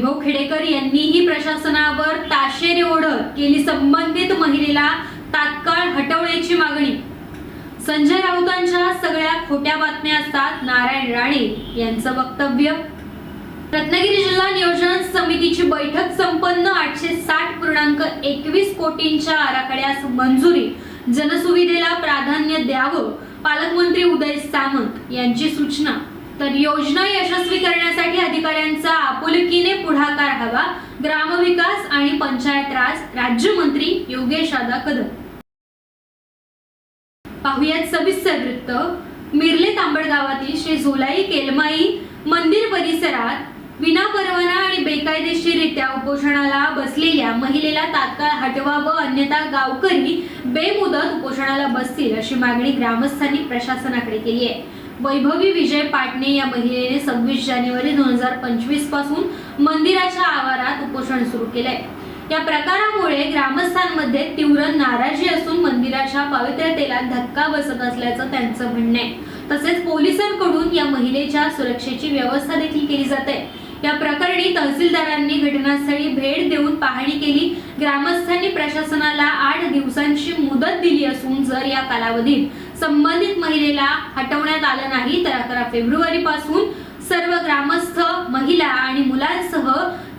वैभव खेडेकर यांनीही प्रशासनावर ताशेरे ओढत केली संबंधित महिलेला तात्काळ हटवण्याची मागणी. संजय राऊतांच्या सगळ्या खोट्या बातम्या असतात नारायण राणे यांचं वक्तव्य. रत्नागिरी जिल्हा नियोजन समितीची बैठक संपन्न आठशे साठ पूर्णांक एकवीस कोटींच्या आराखड्यास मंजुरी. जनसुविधेला प्राधान्य द्यावं पालकमंत्री उदय सामंत यांची सूचना. तर योजना यशस्वी करण्यासाठी अधिकाऱ्यांचा आपुलकीने पुढाकार हवा. ग्रामविकास आणि पंचायत राज राज्यमंत्री योगेश आदा कदम. पाहुयात सविस्तर वृत्त. मिरले तांबड गावातील श्री झोलाई केलमाई मंदिर परिसरात विनापरवाना आणि बेकायदेशीररित्या उपोषणाला बसलेल्या महिलेला तात्काळ हटवावं अन्यथा गावकरी बेमुदत उपोषणाला बसतील अशी मागणी ग्रामस्थांनी प्रशासनाकडे केली आहे. वैभवी विजय पाटणे या महिलेने सव्वीस जानेवारी दोन हजार पंचवीसपासून मंदिराच्या आवारात उपोषण सुरू केलंय. या प्रकारामुळे ग्रामस्थांमध्ये तीव्र नाराजी असून मंदिराच्या पवित्रतेला धक्का बसत असल्याचं त्यांचं म्हणणं आहे. तसेच पोलिसांकडून या महिलेच्या सुरक्षेची व्यवस्था देखील केली जाते. या प्रकरणी तहसीलदारांनी घटनास्थळी भेट देऊन पाहणी केली. ग्रामस्थांनी प्रशासनाला आठ दिवसांची मुदत दिली असून जर या कालावधीत संबंधित महिलेला हटवण्यात आलं नाही. तर अकरा फेब्रुवारी पासून सर्व ग्रामस्थ महिला आणि मुलांसह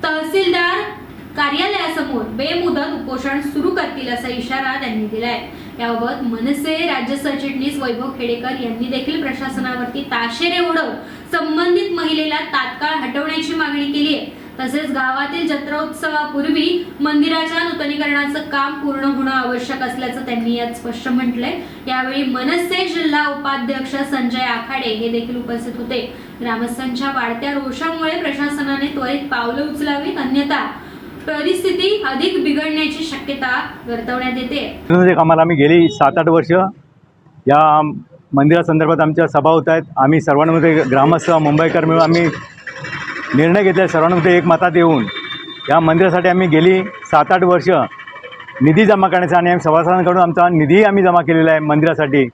तहसीलदार कार्यालयासमोर बेमुदत उपोषण सुरू करतील असा इशारा त्यांनी दिलाय. याबाबत मनसे राज्य सरचिटणीस वैभव खेडेकर यांनी देखील प्रशासनावरती ताशेरे ओढत संबंधित महिलेला तात्काळ हटवण्याची मागणी केली आहे. तसेच गावातील जत्रोत्सवापूर्वी मंदिराच्या नूतनीकरणाचं काम पूर्ण होणं आवश्यक असल्याचं त्यांनी यात स्पष्ट म्हटलंय. यावेळी मनसे जिल्हा उपाध्यक्ष संजय आखाडे हे देखील उपस्थित होते. ग्रामस्थांच्या वाढत्या रोषामुळे प्रशासनाने त्वरित पावलं उचलावीत अन्यथा परिस्थिती अधिक बिघडण्याची शक्यता वर्तवण्यात येते. कामाला आम्ही गेली सात आठ वर्ष या मंदिरासंदर्भात आमच्या सभा होत आहेत. आम्ही सर्वांमध्ये ग्रामस्थ मुंबईकर मिळून आम्ही निर्णय घेतले सर्वांमध्ये एक मतात येऊन. या मंदिरासाठी आम्ही गेली सात आठ वर्ष निधी जमा करण्याचा आणि आम्ही सभासदांकडून आमचा निधीही आम्ही जमा केलेला आहे मंदिरासाठी.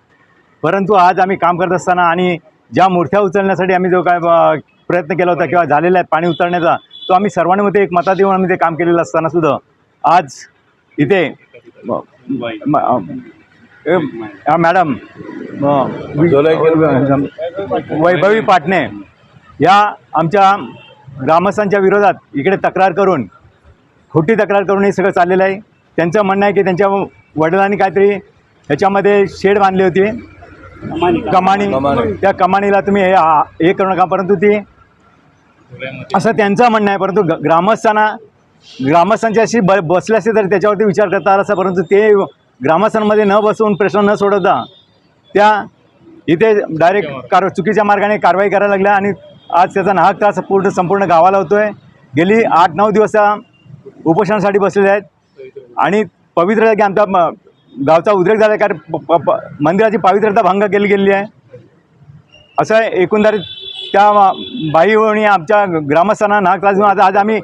परंतु आज आम्ही काम करत असताना आणि ज्या मूर्त्या उचलण्यासाठी आम्ही जो काय प्रयत्न केला होता किंवा झालेला आहे पाणी उचलण्याचा तो आम्ही सर्वांमध्ये एक मतात येऊन आम्ही ते काम केलेलं असताना सुद्धा आज इथे हा मॅडम वैभवी पाटणे या आमच्या ग्रामस्थांच्या विरोधात इकडे तक्रार करून खोटी तक्रार करून हे सगळं चाललेलं आहे. त्यांचं म्हणणं आहे की त्यांच्या वडिलांनी काहीतरी ह्याच्यामध्ये शेड बांधली होती. कमानी त्या कमानीला तुम्ही हे हे करू नका परंतु ती असं त्यांचं म्हणणं आहे. परंतु ग- ग्रामस्थांना ग्रामस्थांच्याशी ब बसले असते तर त्याच्यावरती विचार करता आला असता परंतु ते ग्रामस्थांमध्ये न बसवून प्रश्न न सोडवता त्या इथे डायरेक्ट कार चुकीच्या मार्गाने कारवाई करायला लागल्या आणि आज त्याचा नाहक त्रास पूर्ण संपूर्ण गावाला होतो आहे गेली आठ नऊ दिवस उपोषणासाठी बसलेले आहेत. आणि पवित्र की आमचा म- गावचा उद्रेक झाला आहे कारण प- प- मंदिराची पवित्रता भंग केली गेलेली आहे. असं आहे एकंदरीत त्या म- बाईवणी हो आमच्या ग्रामस्थांना नाहक त्रास देऊन आता आज आम्ही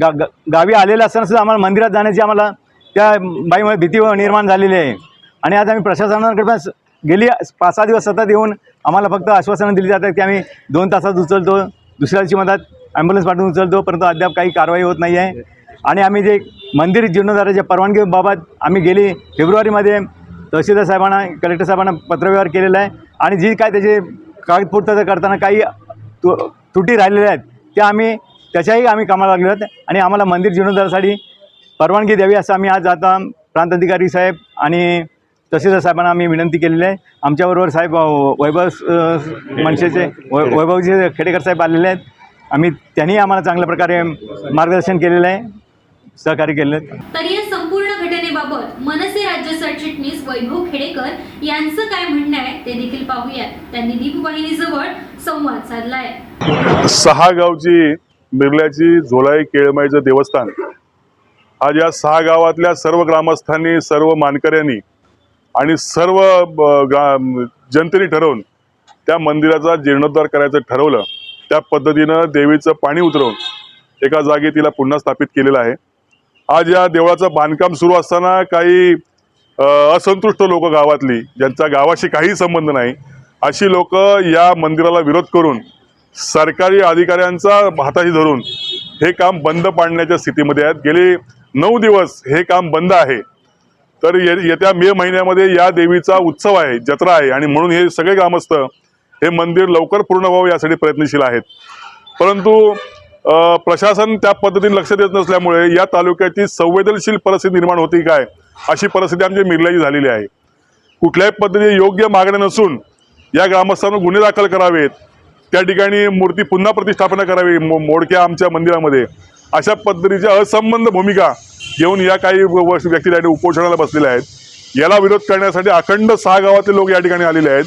गा गावी आलेलं असताना सुद्धा आम्हाला मंदिरात जाण्याची आम्हाला त्या बाईमुळे भीती निर्माण झालेली आहे. आणि आज आम्ही प्रशासनाकडे पण गेली पाच सहा दिवस सतत येऊन आम्हाला फक्त आश्वासनं दिली जातात की आम्ही दोन तासात उचलतो दुसऱ्या दिवशी मधात ॲम्ब्युलन्स पाठवून उचलतो परंतु अद्याप काही कारवाई होत नाही आहे आणि आम्ही जे मंदिर जीर्णोद्धाराच्या परवानगीबाबत आम्ही गेली फेब्रुवारीमध्ये तहसीलदार साहेबांना कलेक्टर साहेबांना पत्रव्यवहार केलेला आहे. आणि जी काय त्याचे कागदपूर्तता करताना काही तु त्रुटी राहिलेल्या आहेत त्या आम्ही त्याच्याही आम्ही कामाला लागलो आहोत. आणि आम्हाला मंदिर जीर्णोद्धारासाठी परवानगी द्यावी असं आम्ही आज आता प्रांताधिकारी साहेब आणि तहसीलदार साहेबांना आम्ही विनंती केलेली आहे. आमच्याबरोबर साहेब वैभव मनसेचे वै वैभवजी खेडेकर साहेब आलेले आहेत. आम्ही त्यांनी आम्हाला चांगल्या प्रकारे मार्गदर्शन केलेलं आहे. सहकार्य आहे. तर या संपूर्ण घटनेबाबत मनसे राज्य सरचिटणीस वैभव खेडेकर यांचं काय म्हणणं आहे ते देखील पाहूयात. त्यांनी दीपवाहिनीजवळ संवाद साधलाय. सहा गावची बिर्ल्याची झोलाई केळमाईचं देवस्थान. आज या सहा गावातल्या सर्व ग्रामस्थांनी सर्व मानकऱ्यांनी आणि सर्व ब- गा- जनतेने ठरवून त्या मंदिराचा जीर्णोद्धार करायचं ठरवलं त्या पद्धतीनं देवीचं पाणी उतरवून एका जागी तिला पुन्हा स्थापित केलेलं आहे. आज या देवळाचं बांधकाम सुरू असताना काही असंतुष्ट लोक गावातली ज्यांचा गावाशी काही संबंध नाही अशी लोक या मंदिराला विरोध करून सरकारी अधिकाऱ्यांचा हाताशी धरून हे काम बंद पाडण्याच्या स्थितीमध्ये आहेत. गेले नऊ दिवस हे काम बंद आहे. तर येत्या मे महिन्यामध्ये या देवीचा उत्सव आहे जत्रा आहे आणि म्हणून हे सगळे ग्रामस्थ हे मंदिर लवकर पूर्ण व्हावं यासाठी प्रयत्नशील आहेत. परंतु प्रशासन त्या पद्धतीने लक्ष देत नसल्यामुळे या तालुक्याची संवेदनशील परिस्थिती निर्माण होती काय अशी परिस्थिती आमची मिरल्याची झालेली आहे. कुठल्याही पद्धतीने योग्य मागण्या नसून या ग्रामस्थांवर गुन्हे दाखल करावेत. त्या ठिकाणी मूर्ती पुन्हा प्रतिष्ठापना करावी मो- मोडक्या आमच्या मंदिरामध्ये. अशा पद्धतीच्या असंबंध भूमिका घेऊन या काही व- व्यक्ती त्या उपोषणाला बसलेल्या आहेत. याला विरोध करण्यासाठी अखंड सहा गावातले लोक या ठिकाणी आलेले आहेत.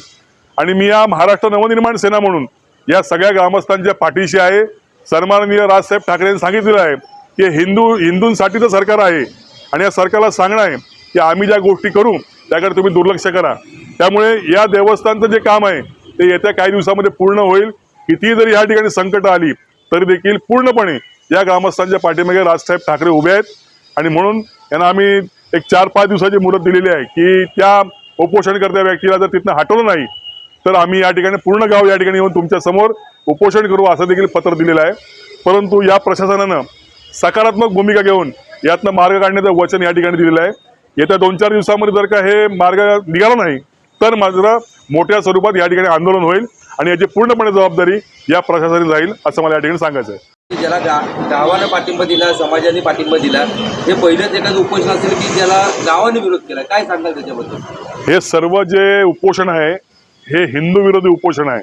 आणि मी या महाराष्ट्र नवनिर्माण सेना म्हणून या सगळ्या ग्रामस्थांच्या पाठीशी आहे. सन्माननीय राजसाहेब ठाकरे यांनी सांगितलेलं आहे की हिंदू हिंदूंसाठीचं सरकार आहे. आणि या सरकारला सांगणं आहे की आम्ही ज्या गोष्टी करू त्याकडे तुम्ही दुर्लक्ष करा. त्यामुळे या देवस्थानचं जे काम आहे ते येत्या काही दिवसामध्ये पूर्ण होईल. कितीही जरी या ठिकाणी संकट आली तरी देखील पूर्णपणे या ग्रामस्थांच्या पाठीमागे राजसाहेब ठाकरे उभे आहेत. आणि म्हणून यांना आम्ही एक चार पाच दिवसाची मुदत दिलेली आहे की त्या उपोषणकर्त्या व्यक्तीला जर तिथनं हटवलं नाही तर आम्ही या ठिकाणी पूर्ण गाव या ठिकाणी येऊन तुमच्यासमोर उपोषण करू असं देखील पत्र दिलेलं आहे. परंतु या प्रशासनानं सकारात्मक भूमिका घेऊन यातनं मार्ग काढण्याचं वचन या ठिकाणी दिलेलं आहे. येत्या दोन चार दिवसामध्ये जर का हे मार्ग निघाला नाही तर मात्र मोठ्या स्वरूपात या ठिकाणी आंदोलन होईल आणि याची पूर्णपणे जबाबदारी या प्रशासनाने जाईल असं मला या ठिकाणी सांगायचं आहे. की ज्याला गा गावानं पाठिंबा दिला समाजाने पाठिंबा दिला हे पहिलंच एखादं उपोषण असेल की ज्याला गावाने विरोध केला काय सांगाल त्याच्याबद्दल? हे सर्व जे उपोषण आहे हे हिंदू विरोधी उपोषण आहे.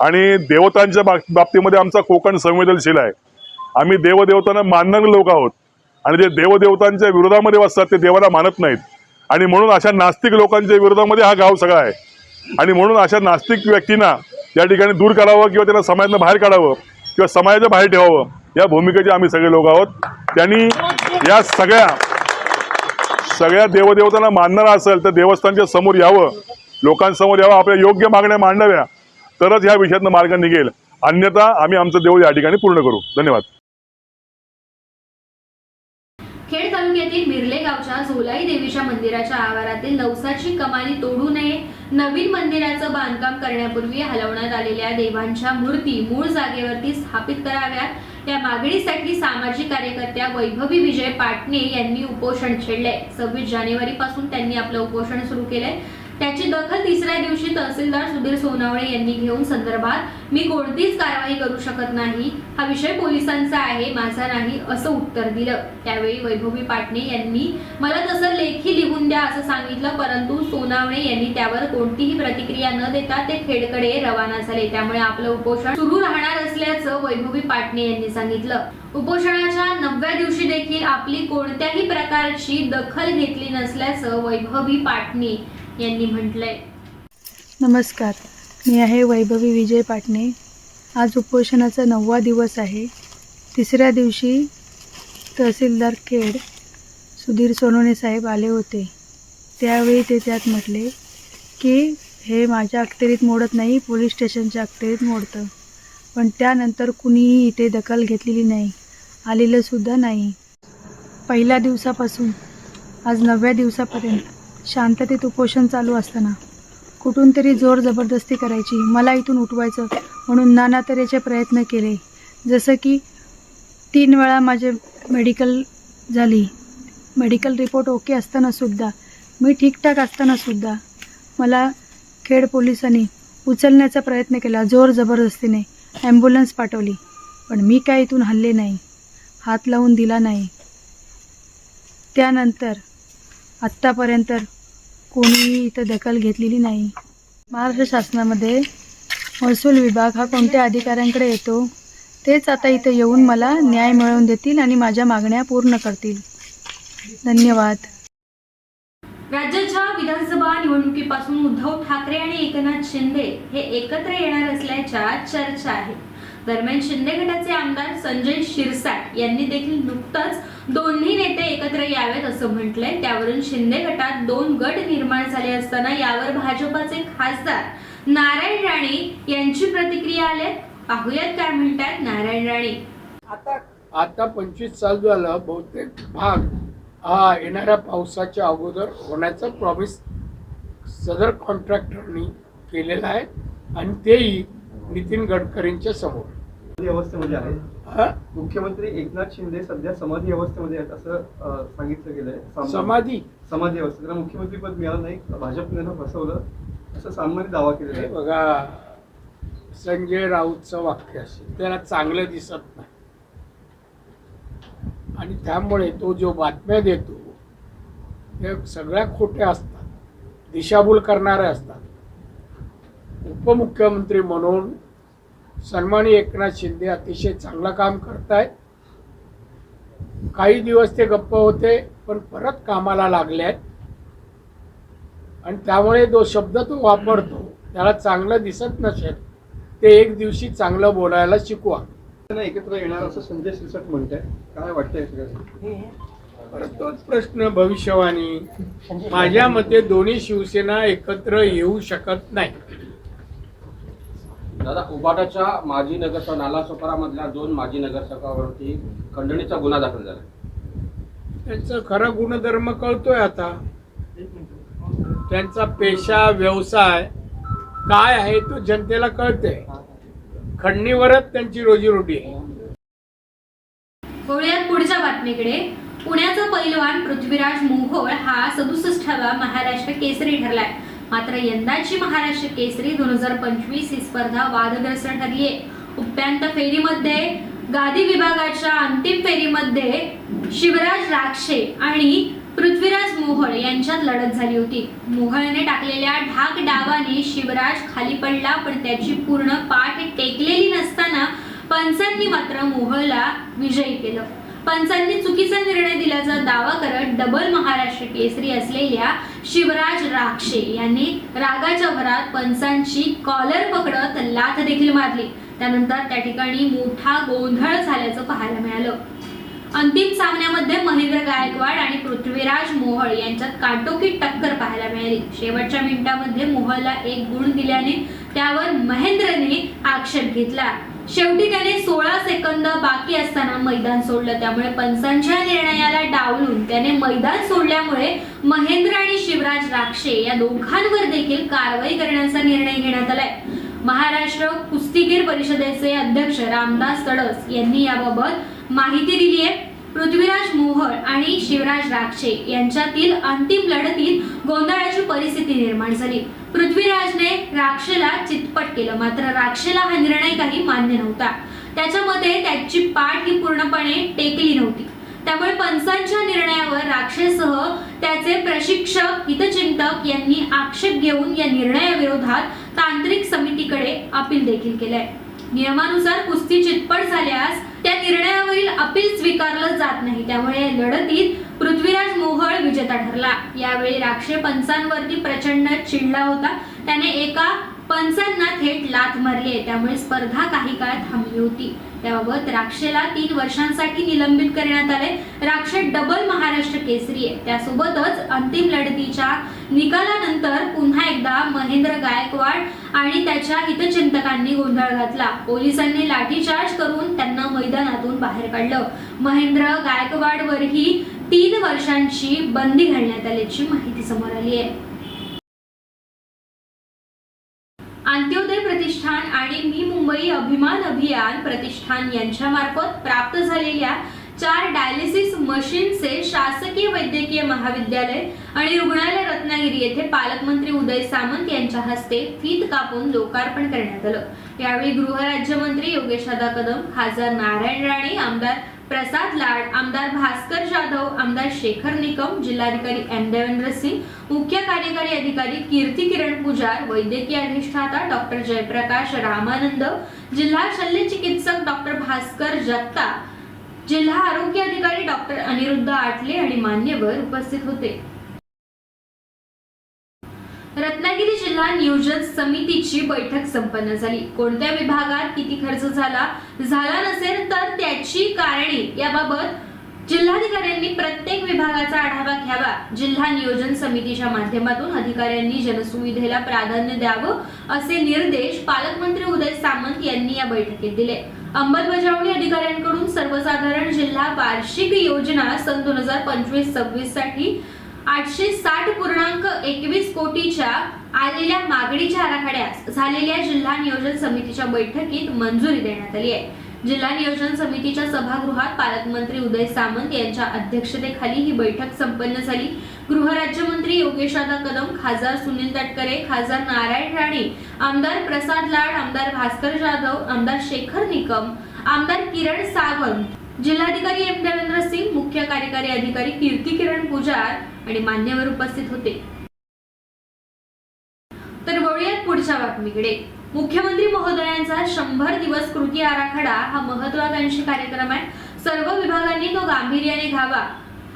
आणि देवतांच्या बाबतीमध्ये आमचा कोकण संवेदनशील आहे. आम्ही देवदेवतांना मानणारे लोक आहोत. आणि जे देवदेवतांच्या विरोधामध्ये असतात ते देवाला मानत नाहीत. आणि म्हणून अशा नास्तिक लोकांच्या विरोधामध्ये हा गाव सगळा आहे. आणि म्हणून अशा नास्तिक व्यक्तींना या ठिकाणी दूर करावं किंवा त्यांना समाजातनं बाहेर काढावं किंवा समाजाच्या बाहेर ठेवावं. या भूमिकेचे आम्ही सगळे लोक आहोत. त्यांनी या सगळ्या सगळ्या देवदेवतांना मानणारा असेल तर देवस्थानच्या समोर यावं. लोकांसमोर यावं. आपल्या योग्य मागण्या मांडाव्या. तरच ह्या विषयातनं मार्ग निघेल. अन्यथा आम्ही आमचं देव या ठिकाणी पूर्ण करू. धन्यवाद. खेड तालुक्यातील मिरले गावच्या झोलाई देवीच्या मंदिराच्या आवारातील नवसाची कमानी तोडू नये नवीन मंदिराचं बांधकाम करण्यापूर्वी हलवण्यात आलेल्या देवांच्या मूर्ती मूळ जागेवरती स्थापित कराव्यात. या मागणीसाठी सामाजिक कार्यकर्त्या वैभवी विजय पाटणे यांनी उपोषण छेडले. सव्वीस जानेवारी पासून त्यांनी आपलं उपोषण सुरू केलंय. त्याची दखल तिसऱ्या दिवशी तहसीलदार सुधीर सोनावळे यांनी घेऊन संदर्भात मी कोणतीच कारवाई करू शकत नाही हा विषय पोलिसांचा आहे माझा नाही असं उत्तर दिलं. त्यावेळी वैभवी पाटणे यांनी मला तसं लेखी लिहून द्या असं सांगितलं परंतु सोनावणे यांनी त्यावर कोणतीही प्रतिक्रिया न देता ते खेडकडे रवाना झाले. त्यामुळे आपलं उपोषण सुरू राहणार असल्याचं वैभवी पाटणे यांनी सांगितलं. उपोषणाच्या नवव्या दिवशी देखील आपली कोणत्याही प्रकारची दखल घेतली नसल्याचं वैभवी पाटणे यांनी म्हटलंय. नमस्कार. मी आहे वैभवी विजय पाटणे. आज उपोषणाचा नववा दिवस आहे. तिसऱ्या दिवशी तहसीलदार खेड सुधीर सोनवणे साहेब आले होते. त्यावेळी ते त्यात म्हटले की हे माझ्या अखत्यारीत मोडत नाही पोलीस स्टेशनच्या अखत्यारीत मोडतं. पण त्यानंतर कुणीही इथे दखल घेतलेली नाही. आलेलं सुद्धा नाही. पहिल्या दिवसापासून. आज नवव्या दिवसापर्यंत. शांततेत उपोषण चालू असताना. कुठून तरी जोर जबरदस्ती करायची मला इथून उठवायचं म्हणून नाना तऱ्हेचे प्रयत्न केले. जसं की तीन वेळा माझे मेडिकल झाली. मेडिकल रिपोर्ट ओके असतानासुद्धा मी ठीकठाक असतानासुद्धा मला खेड पोलिसांनी उचलण्याचा प्रयत्न केला जोर जबरदस्तीने ॲम्ब्युलन्स पाठवली. पण मी काय इथून हल्ले नाही हात लावून दिला नाही. त्यानंतर आत्तापर्यंत कोणी इथं दखल घेतलेली नाही. महाराष्ट्र शासनामध्ये महसूल विभाग हा कोणत्या अधिकाऱ्यांकडे येतो तेच आता इथं येऊन मला न्याय मिळवून देतील आणि माझ्या मागण्या पूर्ण करतील. धन्यवाद. राज्याच्या विधानसभा निवडणुकीपासून उद्धव ठाकरे आणि एकनाथ शिंदे हे एकत्र येणार असल्याच्या चर्चा आहे. दरम्यान शिंदे गटाचे आमदार संजय शिरसाट यांनी देखील नुकतंच दोन्ही नेते एकत्र यावेत असं म्हटलंय. त्यावरून शिंदे गटात दोन गट निर्माण झाले असताना यावर भाजपाचे खासदार नारायण राणे यांची प्रतिक्रिया आल्या पाहुयात काय म्हणतात नारायण राणे. आता आता पंचवीस साल झालं. बहुतेक भाग हा येणाऱ्या पावसाच्या अगोदर होण्याचा प्रॉमिस सदर कॉन्ट्रॅक्टरनी केलेला आहे. आणि तेही नितीन गडकरींच्या समोर. समाधी अवस्थेमध्ये आहेत. हा? मुख्यमंत्री एकनाथ शिंदे सध्या समाधी अवस्थेमध्ये आहेत असं सांगितलं गेलंय. साम- समाधी? समाधी अवस्थेत. त्यांना मुख्यमंत्री पद मिळालं नाही भाजपने फसवलं असं सामान्य दावा केलेला हे आहे बघा संजय राऊतचं वाक्य असेल त्याला चांगलं दिसत नाही. आणि त्यामुळे तो जो बातम्या देतो ते सगळ्या खोट्या असतात दिशाभूल करणारे असतात. उपमुख्यमंत्री म्हणून सन्मानी एकनाथ शिंदे अतिशय चांगलं काम करतायत काही दिवस ते गप्प होते पण परत कामाला लागले आहेत आणि त्यामुळे जो शब्द तो वापरतो त्याला चांगलं दिसत नसेल ते एक दिवशी चांगलं बोलायला शिकवा. त्यांना एकत्र येणार असं संजय सिरसट म्हणताय काय वाटतंय सगळं? परत तोच प्रश्न भविष्यवाणी. माझ्या मते दोन्ही शिवसेना एकत्र येऊ शकत नाही. दादा उबाटाच्या माजी नगरसेवक नालासोपारामधल्या दोन माजी नगरसेवकावरती खंडणीचा गुन्हा दाखल झाला. त्यांचा खरा गुणधर्म कळतोय आता. त्यांचा पेशा व्यवसाय काय आहे तो जनतेला कळते खंडणीवरच त्यांची रोजीरोटी आहे. वळूयात पुढच्या बातमीकडे. पुण्याचा पैलवान पृथ्वीराज मोहोळ हा सदुसष्टावा महाराष्ट्र केसरी ठरलाय. मात्र यंदाची महाराष्ट्र केसरी दोन हजार पंचवीस ही स्पर्धा वादग्रस्त ठरली आहे. उपांत फेरीमध्ये गादी विभागाच्या अंतिम फेरीमध्ये शिवराज राक्षे आणि पृथ्वीराज मोहळ यांच्यात लढत झाली होती. मोहळने टाकलेल्या ढाक डावाने शिवराज खाली पडला पण त्याची पूर्ण पाठ टेकलेली नसताना पंचांनी मात्र मोहळला विजयी केलं. पंचांनी चुकीचा निर्णय दिल्याचा दावा करत डबल महाराष्ट्र केसरी असलेल्या शिवराज राक्षे यांनी रागाच्या भरात पंचांची कॉलर पकडत लाथ देखील मारली. त्यानंतर त्या ठिकाणी मोठा गोंधळ झाल्याचं पाहायला मिळालं. अंतिम सामन्यामध्ये महेंद्र गायकवाड आणि पृथ्वीराज मोहळ यांच्यात काटोकी टक्कर पाहायला मिळाली. शेवटच्या मिनिटामध्ये मोहळला एक गुण दिल्याने त्यावर महेंद्रने आक्षेप घेतला. शेवटी त्याने सोळा सेकंद बाकी असताना मैदान सोडलं. त्यामुळे पंचांच्या निर्णयाला डावलून त्याने मैदान सोडल्यामुळे महेंद्र आणि शिवराज राक्षे या दोघांवर देखील कारवाई करण्याचा निर्णय घेण्यात आलाय. महाराष्ट्र कुस्तीगीर परिषदेचे अध्यक्ष रामदास तडस यांनी याबाबत माहिती दिली आहे. पृथ्वीराज मोहळ आणि शिवराज राक्षे यांच्यातील अंतिम लढतीत गोंधळ परिस्थिती निर्माण झाली. पृथ्वीराजने राक्षला चितपट केलं. मात्र राक्षला हा निर्णय काही मान्य नव्हता. त्याच्या मते त्याची पाठ ही पूर्णपणे टेकली नव्हती. त्यामुळे पंचांच्या निर्णयावर राक्षसह त्याचे प्रशिक्षक हितचिंतक यांनी आक्षेप घेऊन या निर्णयाविरोधात तांत्रिक समितीकडे अपील देखील केलंय. नियमानुसार कुस्ती चितपट झाल्यास त्या निर्णयावरील अपील स्वीकारलं जात नाही. त्यामुळे या लढतीत पृथ्वीराज मोहळ विजेता ठरला. यावेळी राक्षे पंचांवरती प्रचंड चिडला होता. त्याने एका पंचांना थेट लाथ मारली आहे. त्यामुळे स्पर्धा काही काळ थांबली होती. त्याबाबत राक्षेला तीन वर्षांसाठी निलंबित करण्यात आले राक्षे डबल महाराष्ट्र केसरी आहे. त्यासोबतच अंतिम लढतीच्या निकालानंतर पुन्हा एकदा महेंद्र गायकवाड आणि त्याच्या हितचिंतकांनी गोंधळ घातला. पोलिसांनी लाठीचार्ज करून त्यांना मैदानातून बाहेर काढलं. महेंद्र गायकवाडवरही तीन वर्षांची बंदी घालण्यात आल्याची माहिती समोर आली आहे अंत्योदय प्रतिष्ठान आणि मी मुंबई अभिमान अभियान प्रतिष्ठान यांच्यामार्फत प्राप्त झालेल्या चार डायलिसिस मशीनचे शासकीय वैद्यकीय महाविद्यालय आणि रुग्णालय रत्नागिरी येथे पालकमंत्री उदय सामंत यांच्या हस्ते फीत कापून लोकार्पण करण्यात आलं. यावेळी गृहराज्यमंत्री योगेशदा कदम खासदार नारायण राणे आमदार प्रसाद लाड आमदार भास्कर जाधव आमदार शेखर निकम जिल्हाधिकारी एम देवेंद्र सिंग मुख्य कार्यकारी अधिकारी कीर्ती किरण पुजार वैद्यकीय अधिष्ठाता डॉक्टर जयप्रकाश रामानंद जिल्हा शल्य चिकित्सक डॉक्टर भास्कर जगताप जिल्हा आरोग्य अधिकारी डॉक्टर अनिरुद्ध आटले आणि मान्यवर उपस्थित होते. रत्नागिरी जिल्हा नियोजन समितीची बैठक संपन्न झाली. कोणत्या विभागात किती खर्च झाला झाला नसेल तर त्याची कारणे याबाबत जिल्हाधिकाऱ्यांनी प्रत्येक विभागाचा आढावा घ्यावा. जिल्हा नियोजन समितीच्या माध्यमातून अधिकाऱ्यांनी जनसुविधेला प्राधान्य द्यावं असे निर्देश पालकमंत्री उदय सामंत यांनी या बैठकीत दिले. अंमलबजावणी अधिकाऱ्यांकडून सर्वसाधारण जिल्हा वार्षिक योजना सन दोन हजार पंचवीस सव्वीससाठी आठशे साठ पूर्णांक एकवीस कोटीच्या आलेल्या मागणीच्या आराखड्यास झालेल्या जिल्हा नियोजन समितीच्या बैठकीत मंजुरी देण्यात आली आहे. जिल्हा नियोजन समितीच्या सभागृहात पालकमंत्री उदय सामंत यांच्या अध्यक्षतेखाली ही बैठक संपन्न झाली. गृहराज्यमंत्री योगेशदादा कदम खासदार सुनील तटकरे खासदार नारायण राणे आमदार प्रसाद लाड आमदार भास्कर जाधव आमदार शेखर निकम आमदार किरण सावंत जिल्हाधिकारी एम देवेंद्र सिंग मुख्य कार्यकारी अधिकारी कीर्ती किरण पुजार आणि मान्यवर उपस्थित होते. तर वळूयात पुढच्या बातमीकडे. मुख्यमंत्री महोदयांचा शंभर दिवस कृती आराखडा हा महत्वाकांक्षी कार्यक्रम आहे. सर्व विभागांनी तो गांभीर्याने घ्यावा.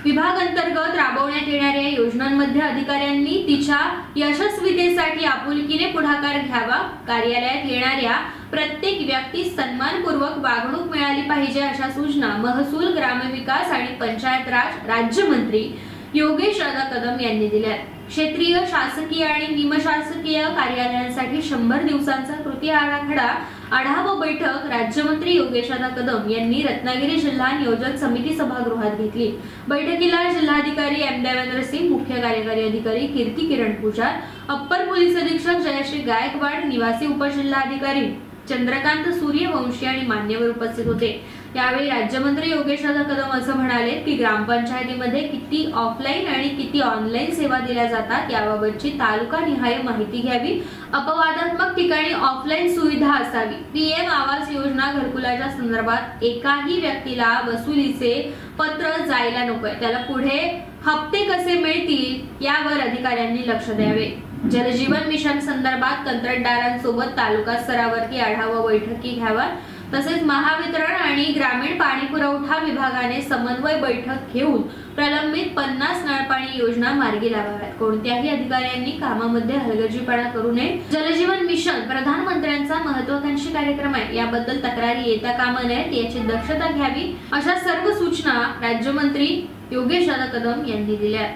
विभाग अंतर्गत राबवण्यात येणाऱ्या योजनांमध्ये अधिकाऱ्यांनी तिच्या यशस्वीतेसाठी आपुलकीने पुढाकार घ्यावा. कार्यालयात येणाऱ्या प्रत्येक व्यक्तीस सन्मानपूर्वक वागणूक मिळाली पाहिजे अशा सूचना महसूल ग्रामविकास आणि पंचायत राज राज्यमंत्री योगेश दादा कदम यांनी दिल्या. क्षेत्रीय शासकीय आणि निमशासकीय कार्यालयांसाठी शंभर दिवसांचा कृती आराखडा आढावा बैठक राज्यमंत्री योगेशदादा कदम यांनी रत्नागिरी जिल्हा नियोजन समिती सभागृहात घेतली. बैठकीला जिल्हाधिकारी एम देवेंद्र सिंग मुख्य कार्यकारी अधिकारी कीर्ती किरण पूजार अप्पर पोलीस अधीक्षक जयश्री गायकवाड निवासी उपजिल्हाधिकारी चंद्रकांत सूर्यवंशी आणि मान्यवर उपस्थित होते. यावेळी राज्यमंत्री योगेशदादा कदम असं म्हणाले की ग्रामपंचायतीमध्ये किती ऑफलाईन आणि किती ऑनलाईन सेवा दिल्या जातात याबाबतची तालुका निहाय माहिती घ्यावी. अपवादात्मक ठिकाणी ऑफलाईन सुविधा असावी. पीएम आवास योजना घरकुलाच्या संदर्भात एकाही व्यक्तीला वसुलीचे पत्र जायला नकोय. त्याला पुढे हप्ते कसे मिळतील यावर अधिकाऱ्यांनी लक्ष द्यावे. जलजीवन मिशन संदर्भात कंत्राटदारांसोबत तालुका स्तरावरती आढावा बैठकी घ्यावा. तसेच महावितरण आणि ग्रामीण पाणी पुरवठा विभागाने समन्वय बैठक घेऊन प्रलंबित पन्नास नळपाणी योजना मार्गी लावाव्यात. कोणत्याही अधिकाऱ्यांनी कामामध्ये हलगर्जीपणा करू नये. जलजीवन मिशन प्रधानमंत्र्यांचा महत्वाकांक्षी कार्यक्रम आहे. याबद्दल तक्रारी येता कामा नयेत याची दक्षता घ्यावी अशा सर्व सूचना राज्यमंत्री योगेश दादा कदम यांनी दिल्या.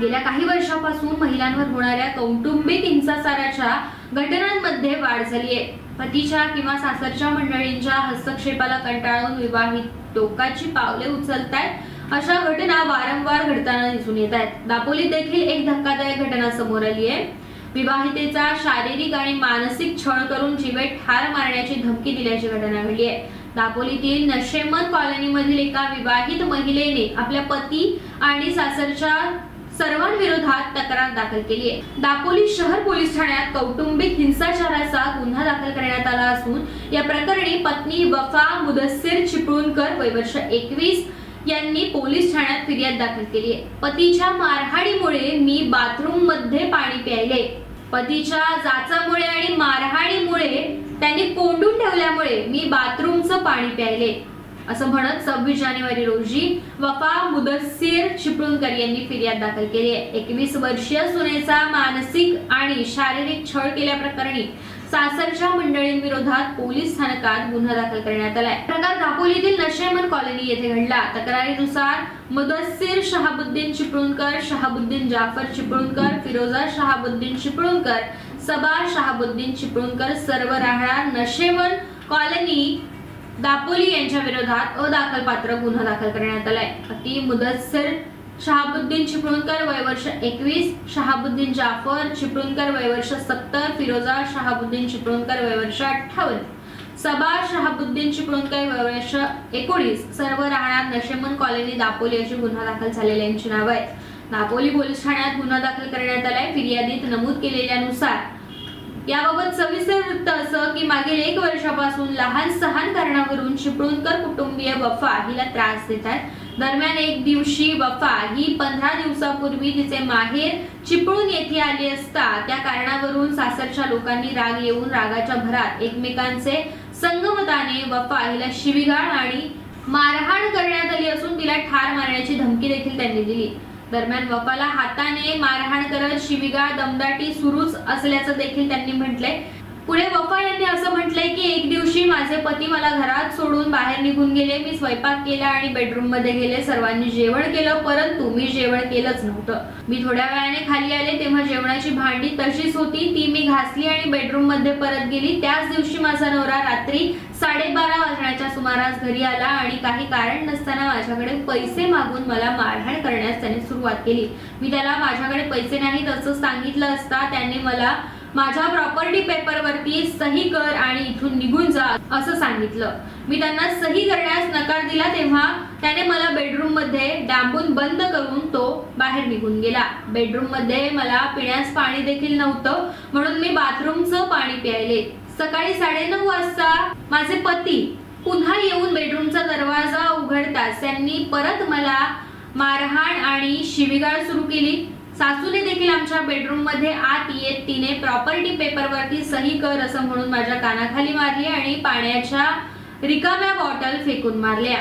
गेल्या काही वर्षापासून महिलांवर होणाऱ्या कौटुंबिक हिंसाचाराच्या घटनांमध्ये वाढ झाली आहे पतीच्या किंवा सासरच्या मंडळींच्या हस्तक्षेपाला कंटाळून विवाहित टोकाची पावले उचलतायत अशा घटना वारंवार घडताना दिसून येत आहेत दापोलीत देखील एक धक्कादायक घटना समोर आली आहे. विवाहितेचा शारीरिक आणि मानसिक छळ करून जीवे ठार मारण्याची धमकी दिल्याची घटना घडली आहे. दापोलीतील नशेमन कॉलनीमधील एका विवाहित महिलेने आपल्या पती आणि सासरच्या सर्वांविरोधात तक्रार दाखल केली आहे दापोली शहर पोलीस ठाण्यात कौटुंबिक हिंसाचाराचा गुन्हा दाखल करण्यात आला असून या प्रकरणी पत्नी वफा मुदस्सीर चिपळूणकर वय वर्ष एकवीस यांनी पोलीस ठाण्यात फिर्याद दाखल केली आहे पतीच्या मारहाणीमुळे मी बाथरूममध्ये पाणी प्यायले. पतीच्या जाचामुळे आणि मारहाणीमुळे त्यांनी कोंडून ठेवल्यामुळे मी बाथरूमचं पाणी प्यायले. असं म्हणत सव्वीस जानेवारी रोजी वफा मुदस्सीर चिपळूणकर यांनी फिर्याद दाखल केली आहे. एकवीस वर्षीय सुनेचा मानसिक आणि शारीरिक छळ केल्याप्रकरणी सासरच्या मंडळींविरोधात पोलीस स्थानकात गुन्हा दाखल करण्यात आलाय. प्रकार दापोलीतील नशेमन कॉलनी येथे घडला. तक्रारीनुसार मुदस्सीर शहाबुद्दीन चिपळूणकर शहाबुद्दीन जाफर चिपळूणकर फिरोजा शहाबुद्दीन चिपळूणकर सबा शहाबुद्दीन चिपळूणकर सर्व राहणार नशेमन कॉलनी दापोली यांच्या विरोधात अदाखलपात्र गुन्हा दाखल करण्यात आलाय. अति मुदस्सर शहाबुद्दीन चिपळूणकर वय वर्ष एकवीस शहाबुद्दीन जाफर चिपळूणकर वय वर्ष सत्तर फिरोजा शहाबुद्दीन चिपळूणकर वय वर्ष अठ्ठावन्न. सबा शहाबुद्दीन चिपळूणकर वय वर्ष एकोणीस. सर्व राहणार नशेमन कॉलनी दापोली अशी गुन्हा दाखल झालेल्यांची नावं आहेत. दापोली पोलीस ठाण्यात गुन्हा दाखल करण्यात आलाय. फिर्यादीत नमूद केलेल्यानुसार याबाबत सविस्तर वृत्त असं की मागील एक वर्षापासून लहान सहान कारणावरून चिपळूणकर कुटुंबीय वफा हिला त्रास देत आहेत दरम्यान एक दिवशी वफा ही पंधरा दिवसापूर्वी तिचे माहेर चिपळूण येथे आली असता त्या कारणावरून सासरच्या लोकांनी राग येऊन रागाच्या भरात एकमेकांचे संगमताने वफा हिला शिवीगाळ आणि मारहाण करण्यात आली असून तिला ठार मारण्याची धमकी देखील त्यांनी दिली. दरम्यान वफाला हाताने मारहाण करत शिवीगाळ दमदाटी सुरूच असल्याचं देखील त्यांनी म्हटलंय. पुढे वफा यांनी असं म्हटलंय की एक दिवशी माझे पती मला घरात सोडून बाहेर निघून गेले. मी स्वयंपाक केला आणि बेडरूममध्ये गेले. सर्वांनी जेवण केलं परंतु मी जेवण केलंच नव्हतं. मी थोड्या वेळाने खाली आले तेव्हा जेवणाची भांडी तशीच होती. ती मी घासली आणि बेडरूममध्ये परत गेली. त्याच दिवशी माझा नवरा रात्री साडेबारा वाजण्याच्या सुमारास घरी आला आणि काही कारण नसताना माझ्याकडे पैसे मागून मला मारहाण करण्यास त्याने सुरुवात केली. मी त्याला माझ्याकडे पैसे नाहीत असं सांगितलं असता त्याने मला माझ्या प्रॉपर्टी पेपरवरती सही कर आणि इथून निघून जा असं सांगितलं. मी त्यांना सही करण्यास नकार दिला तेव्हा त्याने मला बेडरूममध्ये डांबून बंद करून तो बाहेर निघून गेला. बेडरूममध्ये मला पिण्यास पाणी देखील नव्हतं म्हणून मी बाथरूमचं पाणी प्यायले. सकाळी साडेनऊ वाजता माझे पती पुन्हा येऊन बेडरूमचा दरवाजा उघडताच त्यांनी परत मला मारहाण आणि शिवीगाळ सुरू केली. सासूने देखील आमच्या बेडरूममध्ये आत येत तिने प्रॉपर्टी पेपरवरती सही कर असं म्हणून माझ्या कानाखाली मारली आणि पाण्याच्या रिकाम्या बॉटल फेकून मारल्या.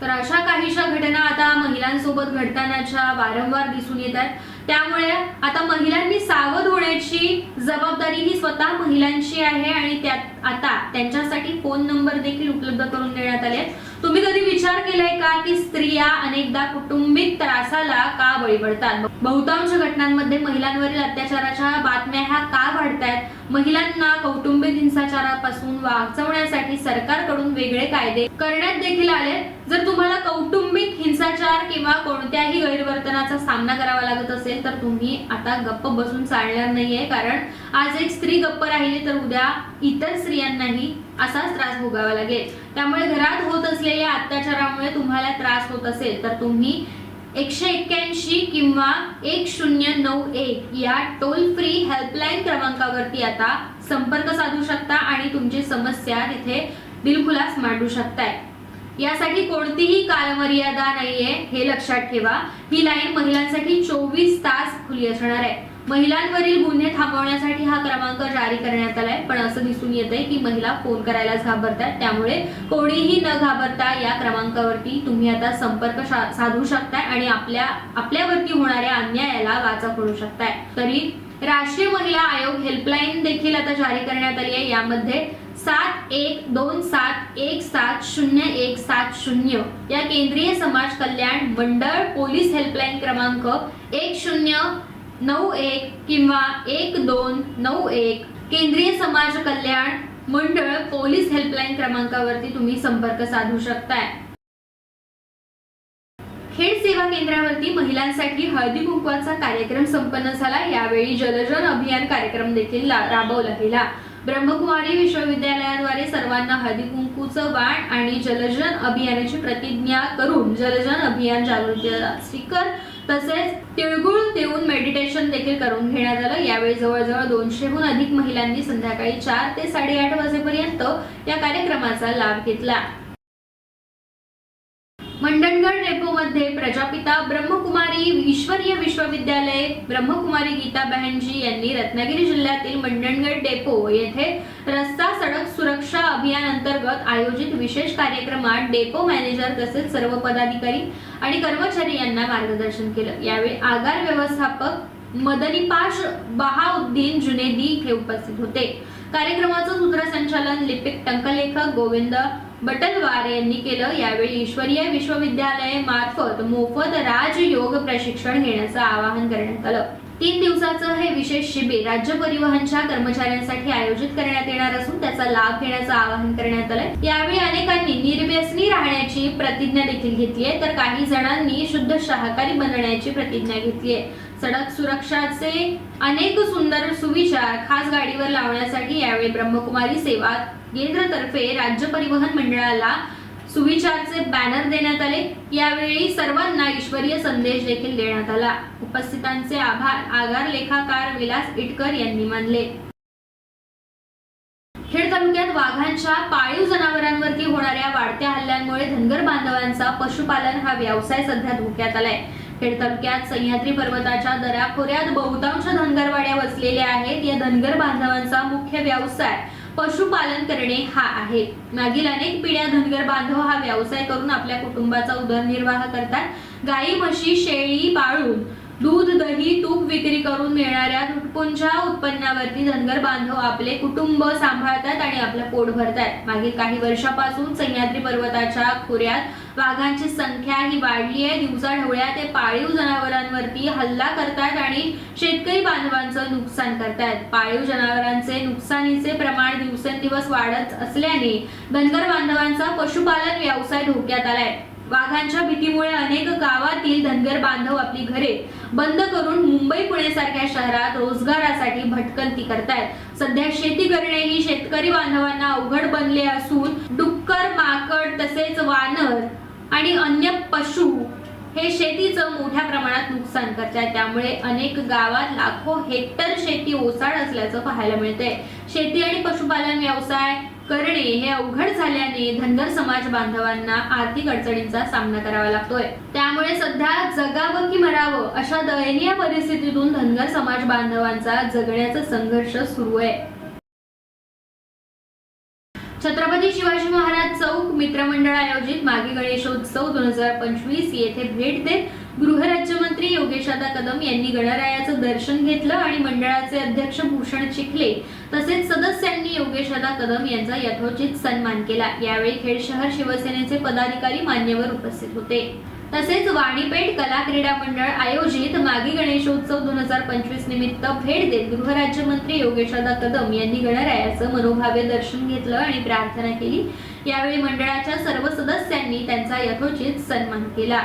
तर अशा काहीशा घटना आता महिलांसोबत घडतानाच्या वारंवार दिसून येत आहेत. त्यामुळे आता महिलांनी सावध होण्याची जबाबदारी ही स्वतः महिलांची आहे आणि त्यात आता त्यांच्यासाठी फोन नंबर देखील उपलब्ध करून देण्यात आले आहेत. तुम्ही कधी विचार केलाय का की स्त्रिया अनेकदा कुटुंबिक त्रासाला का बळी पडतात बहुतांश घटनांमध्ये महिलांवरील अत्याचाराच्या बातम्या ह्या का वाढतायत? महिलांना कौटुंबिक हिंसाचारापासून वाचवण्यासाठी सरकारकडून वेगळे कायदे करण्यात देखील आले. जर तुम्हाला कौटुंबिक हिंसाचार किंवा कोणत्याही गैरवर्तनाचा सामना करावा लागत असेल तर तुम्ही आता गप्प बसून चालणार नाहीये. कारण आज एक स्त्री गप्प राहिली तर उद्या इतर स्त्रियांनाही असाच त्रास भोगावा लागेल. त्यामुळे घरात होत असलेल्या अत्याचारामुळे तुम्हाला त्रास होत असेल तर तुम्ही एकशे एक्क्याऐंशी किंवा एक शून्य नऊ एक या टोल फ्री हेल्पलाईन क्रमांकावरती आता संपर्क साधू शकता आणि तुमची समस्या तिथे दिलखुलास मांडू शकताय. यासाठी कोणतीही कालमर्यादा नाहीये हे लक्षात ठेवा. ही लाईन महिलांसाठी चोवीस तास खुली असणार आहे. महिलांवरील गुन्हे थांबवण्यासाठी हा क्रमांक जारी करण्यात आलाय. पण असं दिसून येत आहे की महिला फोन करायलाच घाबरतात. त्यामुळे कोणीही न घाबरता या क्रमांकावरती तुम्ही आता संपर्क साधू शकताय आणि आपल्या आपल्यावरती होणाऱ्या अन्यायाला वाचा करू शकताय. तरी राष्ट्रीय महिला आयोग हेल्पलाईन देखील आता जारी करण्यात आली आहे. यामध्ये सात एक दोन सात एक सात शून्य एक सात शून्य या केंद्रीय समाज कल्याण मंडळ पोलीस हेल्पलाईन क्रमांक एक शून्य नऊ एक किंवा एक दोन नऊ एक केंद्रीय समाज कल्याण मंडळ पोलीस हेल्पलाईन क्रमांकावरती तुम्ही संपर्क साधू शकताय. खेड सेवा केंद्रावरती महिलांसाठी हळदी कुंकवाचा कार्यक्रम संपन्न झाला. यावेळी जलजन अभियान कार्यक्रम देखील राबवला गेला. ब्रह्मकुमारी विश्वविद्यालयाद्वारे सर्वांना हळदी कुंकूचं वाण आणि जलजन अभियानाची प्रतिज्ञा करून जलजन अभियान जागृती स्टिकर तसेच तिळगुळ देऊन मेडिटेशन देखील करून घेण्यात आलं. यावेळी जवळजवळ दोनशेहून अधिक महिलांनी संध्याकाळी चार ते साडेआठ वाजेपर्यंत या कार्यक्रमाचा लाभ घेतला. मंडणगड डेपोमध्ये प्रजापिता ब्रह्मकुमारी ईश्वरीय विश्वविद्यालय ब्रह्मकुमारी गीता बहनजी यांनी रत्नागिरी जिल्ह्यातील मंडणगड डेपो येथे रस्ता सडक सुरक्षा अभियान अंतर्गत आयोजित विशेष कार्यक्रमात डेपो मॅनेजर तसेच सर्व पदाधिकारी आणि कर्मचारी यांना मार्गदर्शन केलं. यावेळी आगार व्यवस्थापक मदनीपाश बहाउद्दीन जुनेदी हे उपस्थित होते. कार्यक्रमाचं सूत्रसंचालन लिपिक टंकलेखक गोविंद बटलवार यांनी केलं. यावेळी ईश्वरीय विश्वविद्यालय मार्फत मोफत राजयोग प्रशिक्षण घेण्याचं आवाहन करण्यात आलं. तीन दिवसाचं हे विशेष शिबिर राज्य परिवहनच्या कर्मचाऱ्यांसाठी आयोजित करण्यात येणार असून त्याचा लाभ घेण्याचं आवाहन करण्यात आलंय. यावेळी अनेकांनी निर्व्यसनी राहण्याची प्रतिज्ञा देखील घेतली आहे तर काही जणांनी शुद्ध शाकाहारी बनण्याची प्रतिज्ञा घेतली आहे सडक सुरक्षाचे अनेक सुंदर सुविचार खास गाडीवर लावण्यासाठी यावेळी ब्रह्मकुमारी सेवा केंद्रतर्फे राज्य परिवहन मंडळाला सुविचारचे बॅनर देण्यात आले. यावेळी सर्वांना ईश्वरीय संदेश देखील देण्यात आला. उपस्थितांचे आभार. आगार लेखाकार विलास इटकर यांनी मानले. खेड तालुक्यात वाघांच्या पाळीव जनावरांवरती होणाऱ्या वाढत्या हल्ल्यांमुळे धनगर बांधवांचा पशुपालन हा व्यवसाय सध्या धोक्यात आलाय. खेड तालुक्यात सह्याद्री पर्वताच्या दऱ्याखोऱ्यात बहुतांश धनगरवाड्या वसलेल्या आहेत. या धनगर बांधवांचा मुख्य व्यवसाय पशुपालन करणे हा आहे. मागील अनेक पिढ्या धनगर बांधव हा व्यवसाय करून आपल्या कुटुंबाचा उदरनिर्वाह करतात. गाई म्हशी शेळी पाळून दूध दही तूप विक्री करून मिळणाऱ्या तुटपुंच्या उत्पन्नावरती धनगर बांधव आपले कुटुंब सांभाळतात आणि आपलं पोट भरतात. मागील काही वर्षापासून सह्याद्री पर्वताच्या खोऱ्यात वाघांची संख्या ही वाढली आहे. दिवसा ढवळ्या ते पाळीव जनावरांवरती हल्ला करतात आणि शेतकरी बांधवांचं नुकसान करतात. पाळीव जनावरांचे नुकसानीचे प्रमाण दिवसेंदिवस वाढत असल्याने धनगर बांधवांचा पशुपालन व्यवसाय धोक्यात आलाय. वाघांच्या भीतीमुळे अनेक गावातील धनगर बांधव आपली घरे बंद करून मुंबई पुणे सारख्या शहरात रोजगारासाठी भटकंती करतायत. सध्या शेती करणे ही शेतकरी बांधवांना अवघड बनले असून डुक्कर माकड तसेच वानर आणि अन्य पशु हे शेतीचं मोठ्या प्रमाणात नुकसान करतात त्यामुळे अनेक गावात लाखो हेक्टर शेती ओसाड असल्याचं पाहायला मिळतंय. शेती आणि पशुपालन व्यवसाय करणे हे अवघड झाल्याने धनगर समाज बांधवांना आर्थिक अडचणींचा सामना करावा लागतोय. त्यामुळे सध्या जगावं की मरावं अशा दयनीय परिस्थितीतून धनगर समाज बांधवांचा जगण्याचा संघर्ष सुरू आहे. छत्रपती शिवाजी महाराज चौक मित्रमंडळ आयोजित मागे गणेशोत्सव दोन हजार पंचवीस येथे भेट देत गृहराज्यमंत्री योगेशादा कदम यांनी गणरायाचं दर्शन घेतलं आणि मंडळाचे अध्यक्ष भूषण चिखले तसेच सदस्यांनी योगेशादा कदम यांचा यथोचित सन्मान केला. यावेळी खेड शहर शिवसेनेचे पदाधिकारी मान्यवर उपस्थित होते. तसेच वाणीपेठ कला क्रीडा मंडळ आयोजित मागी गणेशोत्सव दोन हजार पंचवीस निमित्त भेट देत गृहराज्यमंत्री योगेशादा कदम यांनी गणरायाचं मनोभावे दर्शन घेतलं आणि प्रार्थना केली. यावेळी मंडळाच्या सर्व सदस्यांनी त्यांचा यथोचित सन्मान केला.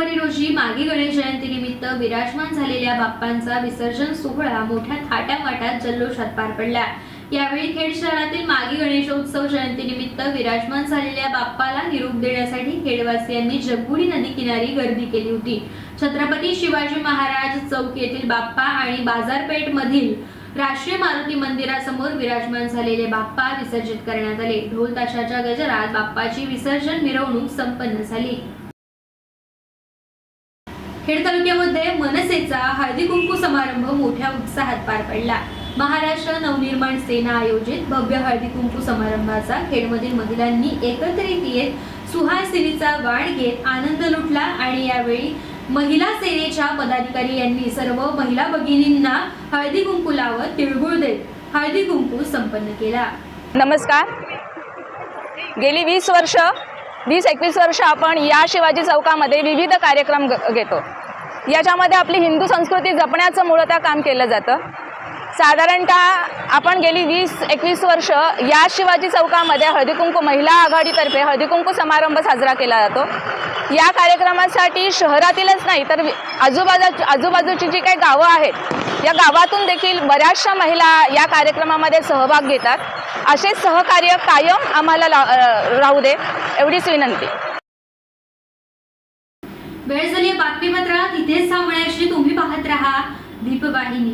दोन रोजी मागी गणेश जयंतीनिमित्त विराजमान झालेल्या बाप्पांचा विसर्जन सोहळा मोठ्या थाटामाटात जल्लोषात पार पडला. यावेळी खेड शहरातील मागी गणेशोत्सव जयंतीनिमित्त विराजमान झालेल्या बाप्पाला निरोप देण्यासाठी खेडवासियांनी जगबुडी नदी किनारी गर्दी केली होती. छत्रपती शिवाजी महाराज चौक येथील बाप्पा आणि बाजारपेठ मधील राष्ट्रीय मारुती मंदिरासमोर विराजमान झालेले बाप्पा विसर्जित करण्यात आले. ढोल ताशाच्या गजरात बाप्पाची विसर्जन मिरवणूक संपन्न झाली. खेड तालुक्यामध्ये मनसेचा हळदी कुंकू समारंभ मोठ्या उत्साहात पार पडला. महाराष्ट्र नवनिर्माण सेना आयोजित भव्य हळदी कुंकू समारंभाचा खेडमधील महिलांनी एकत्रित येत सुहासिनीचा वाण घेत आनंद लुटला आणि यावेळी महिला सेनेच्या पदाधिकारी यांनी सर्व महिला भगिनींना हळदी कुंकू लावत तिळगुळ देत हळदी कुंकू संपन्न केला. नमस्कार. गेली वीस वर्ष वीस एकवीस वर्ष आपण या शिवाजी चौकामध्ये विविध कार्यक्रम घेतो. याच्यामध्ये आपली हिंदू संस्कृती जपण्याचं मूळतः काम केलं जातं. साधारणतः आपण गेली वीस एकवीस वर्ष या शिवाजी चौकामध्ये हळदीकुंकू महिला आघाडीतर्फे हळदीकुंकू समारंभ साजरा केला जातो. या कार्यक्रमासाठी शहरातीलच नाही तर आजूबाजू आजूबाजूची जी काही गावं आहेत या गावातून देखील बऱ्याचशा महिला या कार्यक्रमामध्ये सहभाग घेतात. असे सहकार्य कायम आम्हाला ला- राहू दे एवढीच विनंती. वेळ झाली आहे बातमीपत्रात. इथेच थांबण्याची तुम्ही पाहत राहा दीपवाहिनी.